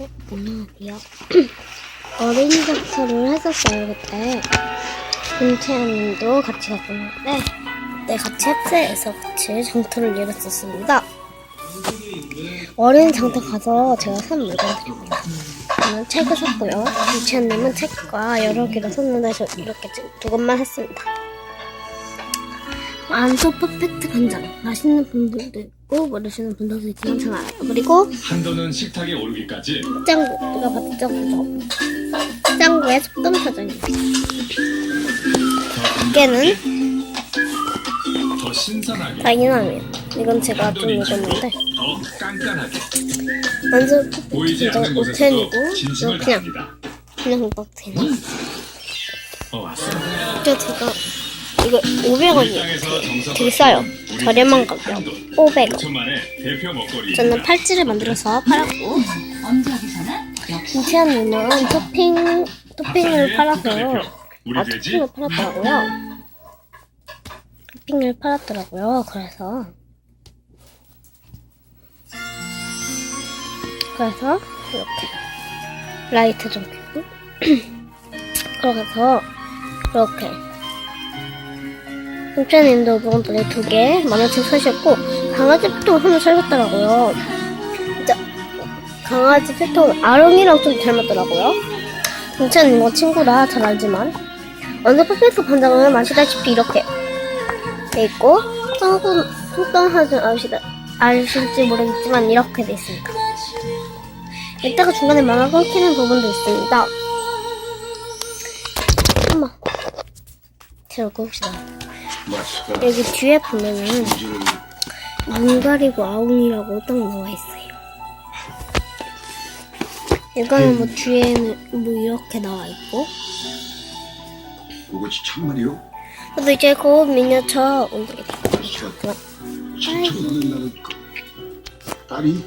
어, 안녕하세요. 어린이 장터를 했었어요, 그때. 김채연님도 같이 갔었는데, 그때 같이 헬스에서 같이 장터를 이뤘었습니다. 어린이 장터 가서 제가 산 물건 드립니다. 저는 책을 샀고요. 김채연님은 책과 여러 개를 샀는데, 저 이렇게 두 것만 샀습니다. 안소 퍼펙트 간장. 맛있는 분들도 있고, 모르시는 분들도 있지만. 잘 알아요. 그리고, 한도는 식탁에 오르기까지. 짱구 누가 봐도 짱구죠. 짱구의 속담 사전입니다. 이게는 더 신선하게. 다이나미요 이건 제가 좀 읽었는데. 더 깐깐하게. 완전 보이지 진짜 않는 곳에서도 오텐이고 진심을 이거 그냥. 그냥 호박테니 어 왔어. 저 제가 이거 우리 500원이에요. 땅에서 정성 되게 싸요. 저렴한 집 가격 한돈. 500원. 5천만의 대표 먹거리. 저는 팔찌를 만들어서 팔았고 김태현님은 토핑 토핑을 우리 아 토핑을 팔았더라고요. 토핑을 팔았더라고요. 그래서. 그래서 이렇게 라이트 좀 켜고. 그래서 이렇게 김태현님도 물건들이 두 개 만원씩 사셨고 강아지 피통 하나 사셨더라고요 진짜 강아지 피통 아롱이랑 좀 닮았더라고요 김찬님과 친구라 잘 알지만 완전 퍼펙트 간장은 마시다시피 이렇게 돼 있고 속담 속담하지 아시다 아실지 모르겠지만 이렇게 돼 있습니다. 이따가 중간에 만화 끊기는 부분도 있습니다. 엄마 잘 읽어봅시다. 여기 뒤에 보면은 눈 가리고 아웅이라고 딱 나와 있어요. 이거는 뭐 뒤에는 뭐 이렇게 나와 있고 그것이 참말이요? 그래도 이제 그 미니어처 올리게 됐고요. 칭찬받는다는 그 딸이